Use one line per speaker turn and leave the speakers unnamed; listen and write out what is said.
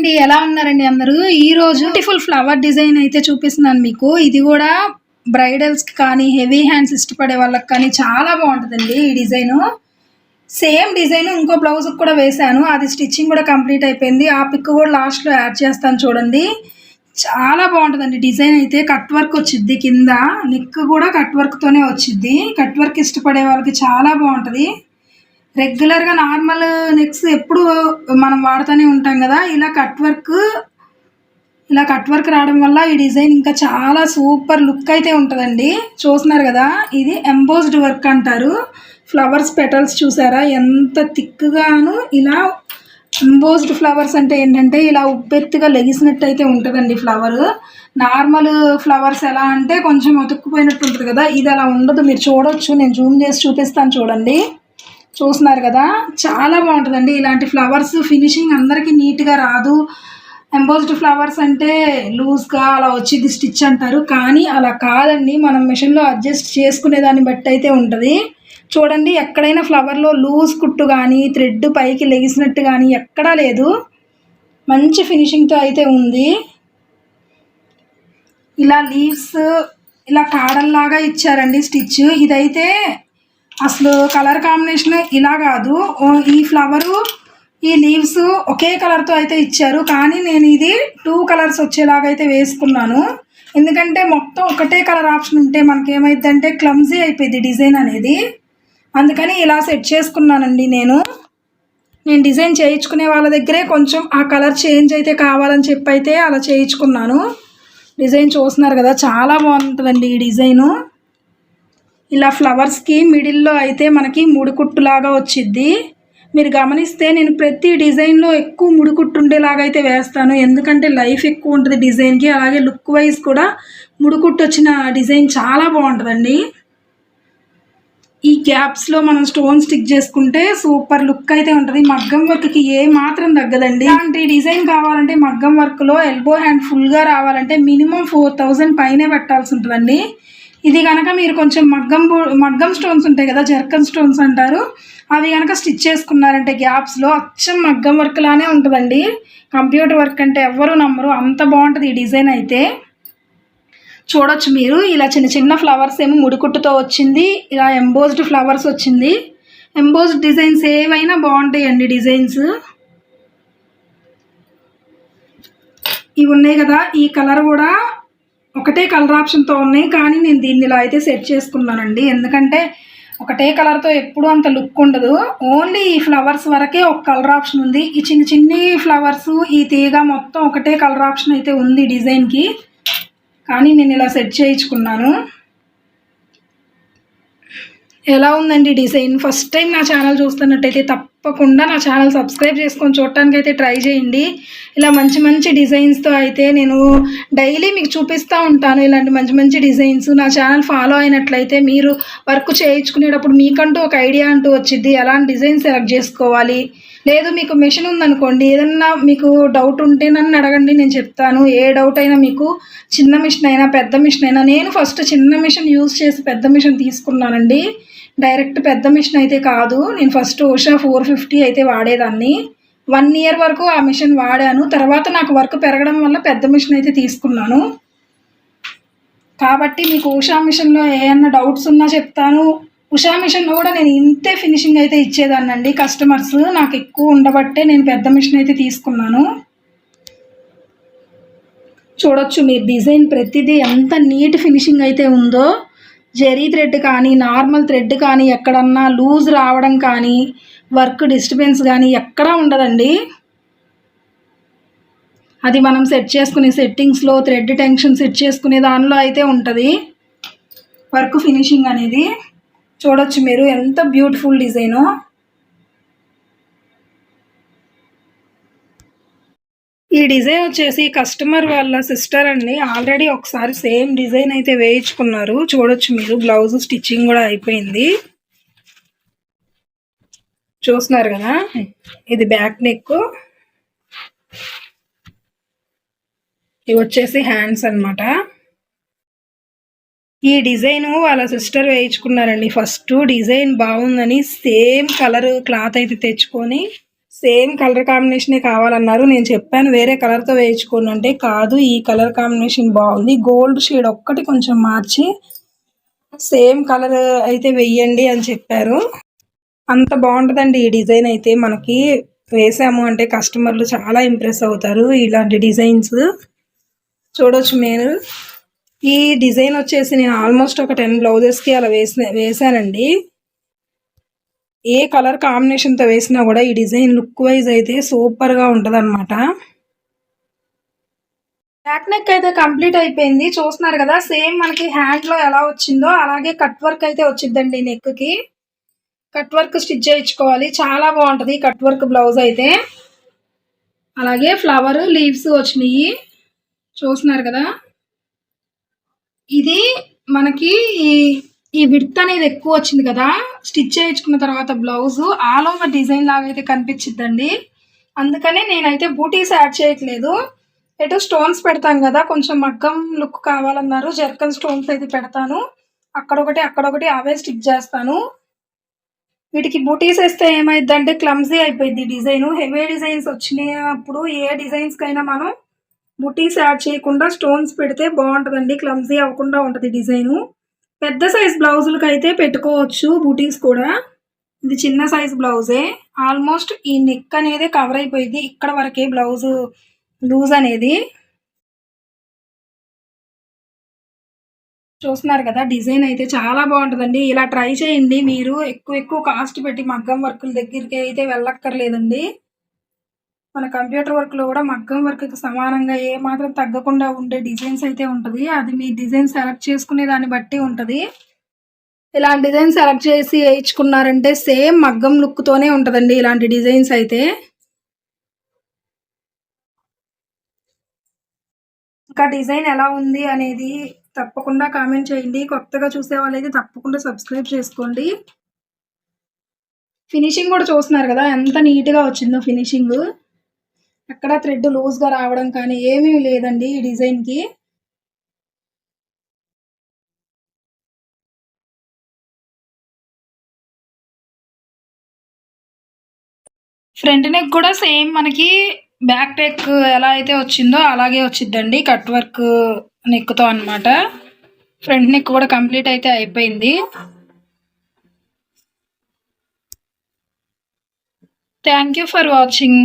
అండి ఎలా ఉన్నారండి అందరూ? ఈ రోజు బ్యూటిఫుల్ ఫ్లవర్ డిజైన్ అయితే చూపిస్తున్నాను మీకు. ఇది కూడా బ్రైడల్స్కి కానీ హెవీ హ్యాండ్స్ ఇష్టపడే వాళ్ళకి కానీ చాలా బాగుంటుందండి ఈ డిజైను. సేమ్ డిజైన్ ఇంకో బ్లౌజ్కి కూడా వేశాను. అది స్టిచ్చింగ్ కూడా కంప్లీట్ అయిపోయింది. ఆ పిక్ కూడా లాస్ట్లో యాడ్ చేస్తాను చూడండి. చాలా బాగుంటుందండి డిజైన్ అయితే. కట్ వర్క్ వచ్చిద్ది కింద. నెక్ కూడా కట్ వర్క్తోనే వచ్చిద్ది. కట్ వర్క్ ఇష్టపడే వాళ్ళకి చాలా బాగుంటుంది. రెగ్యులర్గా నార్మల్ నెక్స్ ఎప్పుడు మనం వాడుతూనే ఉంటాం కదా. ఇలా కట్ వర్క్ ఇలా కట్ వర్క్ రావడం వల్ల ఈ డిజైన్ ఇంకా చాలా సూపర్ లుక్ అయితే ఉంటుందండి. చూస్తున్నారు కదా ఇది ఎంబోస్డ్ వర్క్ అంటారు. ఫ్లవర్స్ పెటల్స్ చూసారా? ఎంత థిక్గాను ఇలా ఎంబోస్డ్ ఫ్లవర్స్ అంటే ఏంటంటే ఇలా ఉప్పెత్తుగా లెగిసినట్టు అయితే ఉంటుందండి ఫ్లవర్ నార్మల్ ఫ్లవర్స్ ఎలా అంటే కొంచెం అతుక్కుపోయినట్టు ఉంటుంది కదా ఇది అలా ఉండదు. మీరు చూడొచ్చు నేను జూమ్ చేసి చూపిస్తాను చూడండి. చూస్తున్నారు కదా చాలా బాగుంటుందండి. ఇలాంటి ఫ్లవర్స్ ఫినిషింగ్ అందరికీ నీట్గా రాదు. ఎంబోజ్డ్ ఫ్లవర్స్ అంటే లూజ్గా అలా వచ్చింది స్టిచ్ అంటారు. కానీ అలా కాదండి. మనం మిషన్లో అడ్జస్ట్ చేసుకునే దాన్ని బట్టి అయితే ఉంటుంది. చూడండి ఎక్కడైనా ఫ్లవర్లో లూజ్ కుట్టు కానీ థ్రెడ్ పైకి లెగిసినట్టు కానీ ఎక్కడా లేదు. మంచి ఫినిషింగ్తో అయితే ఉంది. ఇలా లీవ్స్ ఇలా కాడల్లాగా ఇచ్చారండి స్టిచ్. ఇదైతే అసలు కలర్ కాంబినేషన్ ఇలా కాదు. ఈ ఫ్లవరు ఈ లీవ్స్ ఒకే కలర్తో అయితే ఇచ్చారు. కానీ నేను ఇది టూ కలర్స్ వచ్చేలాగా అయితే వేసుకున్నాను. ఎందుకంటే మొత్తం ఒకటే కలర్ ఆప్షన్ ఉంటే మనకి ఏమైందంటే క్లమ్జీ అయిపోయింది డిజైన్ అనేది. అందుకని ఇలా సెట్ చేసుకున్నానండి నేను. నేను డిజైన్ చేయించుకునే వాళ్ళ దగ్గరే కొంచెం ఆ కలర్ చేంజ్ అయితే కావాలని చెప్పి అయితే అలా చేయించుకున్నాను. డిజైన్ చూస్తున్నారు కదా చాలా బాగుంటుందండి ఈ డిజైను ఇలా ఫ్లవర్స్కి మిడిల్లో అయితే మనకి ముడికుట్టులాగా వచ్చిద్ది. మీరు గమనిస్తే నేను ప్రతి డిజైన్లో ఎక్కువ ముడికుట్టు ఉండేలాగా అయితే వేస్తాను. ఎందుకంటే లైఫ్ ఎక్కువ ఉంటుంది డిజైన్కి అలాగే లుక్ వైజ్ కూడా ముడికుట్టు వచ్చిన డిజైన్ చాలా బాగుంటుందండి. ఈ గ్యాప్స్లో మనం స్టోన్ స్టిక్ చేసుకుంటే సూపర్ లుక్ అయితే ఉంటుంది. మగ్గం వర్క్కి ఏ మాత్రం తగ్గదండి. ఇలాంటి డిజైన్ కావాలంటే మగ్గం వర్క్లో ఎల్బో హ్యాండ్ ఫుల్గా రావాలంటే మినిమం ఫోర్ థౌజండ్ పైనే పెట్టాల్సి ఉంటుందండి. ఇది కనుక మీరు కొంచెం మగ్గం మగ్గం స్టోన్స్ ఉంటాయి కదా జర్కన్ స్టోన్స్ అంటారు. అవి కనుక స్టిచ్ చేసుకున్నారంటే గ్యాప్స్లో అచ్చం మగ్గం వర్క్ లానే ఉంటుందండి. కంప్యూటర్ వర్క్ అంటే ఎవ్వరు నమ్మరు. అంత బాగుంటుంది ఈ డిజైన్ అయితే. చూడొచ్చు మీరు. ఇలా చిన్న చిన్న ఫ్లవర్స్ ఏమో ముడికుట్టుతో వచ్చింది. ఇలా ఎంబోజ్డ్ ఫ్లవర్స్ వచ్చింది. ఎంబోజ్డ్ డిజైన్స్ ఏవైనా బాగుంటాయండి డిజైన్స్ ఇవి ఉన్నాయి కదా ఈ కలర్ కూడా ఒకటే కలర్ ఆప్షన్తో ఉన్నాయి కానీ నేను దీన్ని ఇలా అయితే సెట్ చేసుకున్నానండి. ఎందుకంటే ఒకటే కలర్తో ఎప్పుడు అంత లుక్ ఉండదు. ఓన్లీ ఈ ఫ్లవర్స్ వరకే ఒక కలర్ ఆప్షన్ ఉంది. ఈ చిన్న చిన్ని ఫ్లవర్స్ ఈ తీగ మొత్తం ఒకటే కలర్ ఆప్షన్ అయితే ఉంది డిజైన్కి. కానీ నేను ఇలా సెట్ చేయించుకున్నాను. ఎలా ఉందండి డిజైన్? ఫస్ట్ టైం నా ఛానల్ చూస్తున్నట్టయితే తప్పకుండా నా ఛానల్ సబ్స్క్రైబ్ చేసుకొని చూడటానికి అయితే ట్రై చేయండి. ఇలా మంచి మంచి డిజైన్స్తో అయితే నేను డైలీ మీకు చూపిస్తూ ఉంటాను ఇలాంటి మంచి మంచి డిజైన్స్. నా ఛానల్ ఫాలో అయినట్లయితే మీరు వర్క్ చేయించుకునేటప్పుడు మీకంటూ ఒక ఐడియా అంటూ వచ్చింది ఎలాంటి డిజైన్ సెలెక్ట్ చేసుకోవాలి? లేదు మీకు మెషిన్ ఉందనుకోండి ఏదన్నా మీకు డౌట్ ఉంటే నన్ను అడగండి నేను చెప్తాను. ఏ డౌట్ అయినా మీకు చిన్న మిషన్ అయినా పెద్ద మిషన్ అయినా నేను ఫస్ట్ చిన్న మిషన్ యూజ్ చేసి పెద్ద మిషన్ తీసుకున్నానండి. డైరెక్ట్ పెద్ద మిషన్ అయితే కాదు. నేను ఫస్ట్ ఉషా ఫోర్ ఫిఫ్టీ అయితే వాడేదాన్ని. వన్ ఇయర్ వరకు ఆ మిషన్ వాడాను. తర్వాత నాకు వర్క్ పెరగడం వల్ల పెద్ద మిషన్ అయితే తీసుకున్నాను. కాబట్టి మీకు ఉషా మిషన్లో ఏమన్నా డౌట్స్ ఉన్నా చెప్తాను. ఉషా మిషన్లో కూడా నేను ఇంతే ఫినిషింగ్ అయితే ఇచ్చేదాన్నండి. కస్టమర్స్ నాకు ఎక్కువ ఉండబట్టే నేను పెద్ద మిషన్ అయితే తీసుకున్నాను. చూడొచ్చు మీరు డిజైన్ ప్రతిదీ ఎంత నీట్ ఫినిషింగ్ అయితే ఉందో. జెరీ థ్రెడ్ కానీ నార్మల్ థ్రెడ్ కానీ ఎక్కడన్నా లూజ్ రావడం కానీ వర్క్ డిస్టర్బెన్స్ కానీ ఎక్కడా ఉండదండి. అది మనం సెట్ చేసుకునే సెట్టింగ్స్లో థ్రెడ్ టెన్షన్ సెట్ చేసుకునే దానిలో అయితే ఉంటుంది. వర్క్ ఫినిషింగ్ అనేది. చూడొచ్చు మీరు ఎంత బ్యూటిఫుల్ డిజైను ఈ డిజైన్ వచ్చేసి కస్టమర్ వాళ్ళ సిస్టర్ అండి ఆల్రెడీ ఒకసారి సేమ్ డిజైన్ అయితే వేయించుకున్నారు. చూడొచ్చు మీరు బ్లౌజ్ స్టిచ్చింగ్ కూడా అయిపోయింది. చూస్తున్నారు కదా ఇది బ్యాక్ నెక్. ఇవి వచ్చేసి హ్యాండ్స్ అన్నమాట. ఈ డిజైన్ వాళ్ళ సిస్టర్ వేయించుకున్నారండి. ఫస్ట్ డిజైన్ బాగుందని సేమ్ కలర్ క్లాత్ అయితే తెచ్చుకొని సేమ్ కలర్ కాంబినేషనే కావాలన్నారు. నేను చెప్పాను వేరే కలర్తో వేయించుకోను అంటే కాదు ఈ కలర్ కాంబినేషన్ బాగుంది. గోల్డ్ షేడ్ ఒక్కటి కొంచెం మార్చి సేమ్ కలర్ అయితే వెయ్యండి అని చెప్పారు. అంత బాగుంటుందండి ఈ డిజైన్ అయితే. మనకి వేసాము అంటే కస్టమర్లు చాలా ఇంప్రెస్ అవుతారు ఇలాంటి డిజైన్స్. చూడొచ్చు మీరు. ఈ డిజైన్ వచ్చేసి నేను ఆల్మోస్ట్ ఒక టెన్ బ్లౌజెస్కి అలా వేసిన వేసానండి. ఏ కలర్ కాంబినేషన్తో వేసినా కూడా ఈ డిజైన్ లుక్ వైజ్ అయితే సూపర్గా ఉంటుంది అనమాట బ్యాక్ నెక్ అయితే కంప్లీట్ అయిపోయింది. చూస్తున్నారు కదా సేమ్ మనకి హ్యాండ్లో ఎలా వచ్చిందో అలాగే కట్ వర్క్ అయితే వచ్చిందండి నెక్కి. కట్ వర్క్ స్టిచ్ చేయించుకోవాలి. చాలా బాగుంటుంది కట్ వర్క్ బ్లౌజ్ అయితే. అలాగే ఫ్లవర్ లీవ్స్ వచ్చినాయి. చూస్తున్నారు కదా ఇది మనకి ఈ ఈ విడ్త్ అనేది ఎక్కువ వచ్చింది కదా. స్టిచ్ చేయించుకున్న తర్వాత బ్లౌజ్ ఆల్ ఓవర్ డిజైన్ లాగా అయితే కనిపించిద్దండి. అందుకనే నేనైతే బూటీస్ యాడ్ చేయట్లేదు. ఎటు స్టోన్స్ పెడతాను కదా కొంచెం మగ్గం లుక్ కావాలన్నారు జర్కన్ స్టోన్స్ అయితే పెడతాను. అక్కడొకటి అక్కడొకటి అవే స్టిచ్ చేస్తాను. వీటికి బూటీస్ వేస్తే ఏమైందంటే క్లమ్జీ అయిపోయింది డిజైన్. హెవీ డిజైన్స్ వచ్చినప్పుడు ఏ డిజైన్స్కైనా మనం బుటీస్ యాడ్ చేయకుండా స్టోన్స్ పెడితే బాగుంటుందండి. క్లమ్జీ అవ్వకుండా ఉంటుంది డిజైను. పెద్ద సైజ్ బ్లౌజులకి అయితే పెట్టుకోవచ్చు బుటీస్ కూడా. ఇది చిన్న సైజ్ బ్లౌజే. ఆల్మోస్ట్ ఈ నెక్ అనేది కవర్ అయిపోయింది. ఇక్కడ వరకే బ్లౌజ్ లూజ్ అనేది. చూస్తున్నారు కదా డిజైన్ అయితే చాలా బాగుంటుందండి. ఇలా ట్రై చేయండి మీరు. ఎక్కువ ఎక్కువ కాస్ట్ పెట్టి మగ్గం వర్కుల దగ్గరికి అయితే వెళ్ళక్కర్లేదండి. మన కంప్యూటర్ వర్క్లో కూడా మగ్గం వర్క్కి సమానంగా ఏ మాత్రం తగ్గకుండా ఉండే డిజైన్స్ అయితే ఉంటుంది. అది మీ డిజైన్ సెలెక్ట్ చేసుకునే దాన్ని బట్టి ఉంటుంది. ఇలాంటి డిజైన్ సెలెక్ట్ చేసి వేయించుకున్నారంటే సేమ్ మగ్గం లుక్తోనే ఉంటుందండి ఇలాంటి డిజైన్స్ అయితే. ఇంకా డిజైన్ ఎలా ఉంది అనేది తప్పకుండా కామెంట్ చేయండి. కొత్తగా చూసే వాళ్ళైతే తప్పకుండా సబ్స్క్రైబ్ చేసుకోండి. ఫినిషింగ్ కూడా చూస్తున్నారు కదా ఎంత నీట్గా వచ్చిందో ఫినిషింగ్ ఎక్కడ థ్రెడ్ లూజ్గా రావడం కానీ ఏమీ లేదండి ఈ డిజైన్కి ఫ్రంట్ నెక్ కూడా సేమ్ మనకి బ్యాక్ నెక్ ఎలా అయితే వచ్చిందో అలాగే వచ్చిందండి కట్ వర్క్ నెక్తో అనమాట ఫ్రంట్ నెక్ కూడా కంప్లీట్ అయితే అయిపోయింది. Thank you for watching